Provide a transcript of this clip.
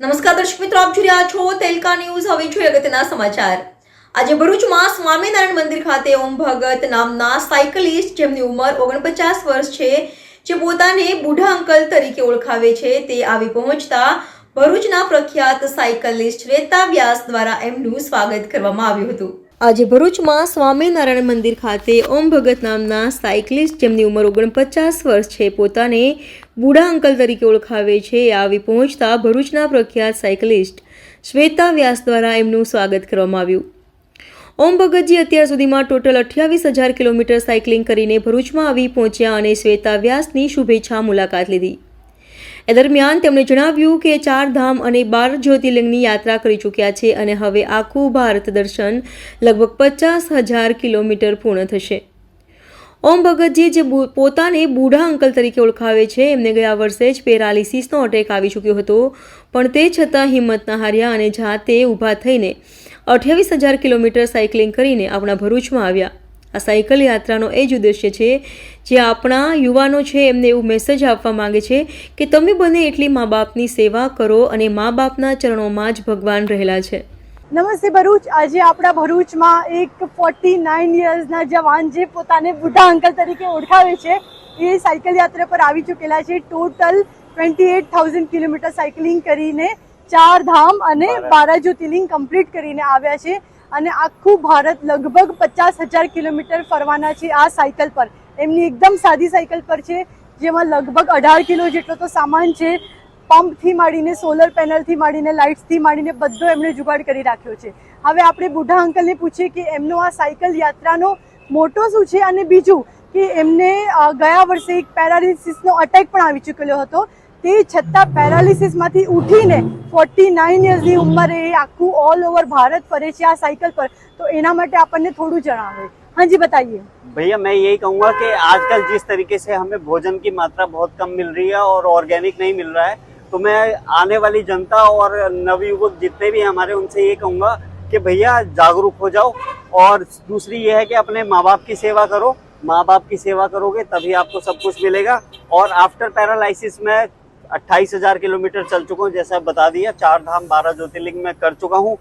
દર્શક મિત્રો, આપ જોઈ રહ્યા છો તેલકા ન્યૂઝ. હવે જોઈએ અગત્યના સમાચાર. આજે ભરૂચમાં સ્વામિનારાયણ મંદિર ખાતે ઓમ ભગત નામના સાયકલિસ્ટ જેમની ઉંમર ઓગણપચાસ વર્ષ છે, જે પોતાને બુઢા અંકલ તરીકે ઓળખાવે છે, તે આવી પહોંચતા ભરૂચના પ્રખ્યાત સાયકલિસ્ટ રેતા વ્યાસ દ્વારા એમનું સ્વાગત કરવામાં આવ્યું હતું. આજે ભરૂચમાં સ્વામિનારાયણ મંદિર ખાતે ઓમ ભગત નામના સાયકલિસ્ટ જેમની ઉંમર ઓગણપચાસ વર્ષ છે, પોતાને બુઢા અંકલ તરીકે ઓળખાવે છે. આવી પહોંચતા ભરૂચના પ્રખ્યાત સાયકલિસ્ટ શ્વેતા વ્યાસ દ્વારા એમનું સ્વાગત કરવામાં આવ્યું. ઓમ ભગતજી અત્યાર સુધીમાં ટોટલ અઠ્યાવીસ હજાર કિલોમીટર સાયકલિંગ કરીને ભરૂચમાં આવી પહોંચ્યા અને શ્વેતા વ્યાસની શુભેચ્છા મુલાકાત લીધી. એ દરમિયાન તેમણે જણાવ્યું કે ચાર ધામ અને બાર જ્યોતિર્લિંગની યાત્રા કરી ચૂક્યા છે અને હવે આખું ભારત દર્શન લગભગ પચાસ હજાર કિલોમીટર પૂર્ણ થશે. ઓમ ભગતજી જે પોતાને બુઢા અંકલ તરીકે ઓળખાવે છે, એમને ગયા વર્ષે જ પેરાલિસિસનો અટેક આવી ચૂક્યો હતો, પણ તે છતાં હિંમત ન હાર્યા અને જાતે ઊભા થઈને અઠ્યાવીસ હજાર કિલોમીટર સાયકલિંગ કરીને આપણા ભરૂચમાં આવ્યા. આ સાયકલ યાત્રાનો એ જ ઉદ્દેશ્ય છે જે આપણા યુવાનો છે એમને એવું મેસેજ આપવા માગે છે કે તમે બને એટલી મા બાપની સેવા કરો અને મા બાપના ચરણોમાં જ ભગવાન રહેલા છે. નમસ્તે ભરૂચ. આજે આપણા ભરૂચમાં એક ફોર્ટી નાઇન યર્સના જવાન જે પોતાને બુઢા અંકલ તરીકે ઓળખાવે છે એ સાયકલ યાત્રા પર આવી ચૂકેલા છે. Total twenty eight thousand kilometre cycling કરીને ચાર ધામ અને બારા જ્યોતિર્લિંગ કમ્પ્લીટ કરીને આવ્યા છે. અને આખું ભારત લગભગ પચાસ હજાર કિલોમીટર ફરવાના છે આ સાયકલ પર. એમની એકદમ સાદી સાયકલ પર છે, જેમાં લગભગ અઢાર કિલો જેટલો તો સામાન છે. પંપથી માંડીને સોલર પેનલથી માંડીને લાઇટ્સથી માંડીને બધો એમણે જુગાડ કરી રાખ્યો છે. હવે આપણે બુઢા અંકલને પૂછીએ કે એમનો આ સાયકલ યાત્રાનો મોટો શું છે? અને બીજું કે એમને ગયા વર્ષે એક પેરાલિસિસનો અટેક પણ આવી ચૂકેલો હતો. તે છતાં तो थोड़ा जनावे हाँ जी बताइए भैया मैं यही कहूँगा कि आजकल जिस तरीके से हमें भोजन की मात्रा बहुत कम मिल रही है और ऑर्गेनिक नहीं मिल रहा है तो मैं आने वाली जनता और नवयुवक जितने भी हमारे उनसे ये कहूँगा कि भैया जागरूक हो जाओ और दूसरी ये है कि अपने माँ बाप की सेवा करो माँ बाप की सेवा करोगे तभी आपको सब कुछ मिलेगा और आफ्टर पैरालिस में अट्ठाईस हजार किलोमीटर चल चुका हूँ जैसा बता दिया चार धाम बारह ज्योतिर्लिंग में कर चुका हूँ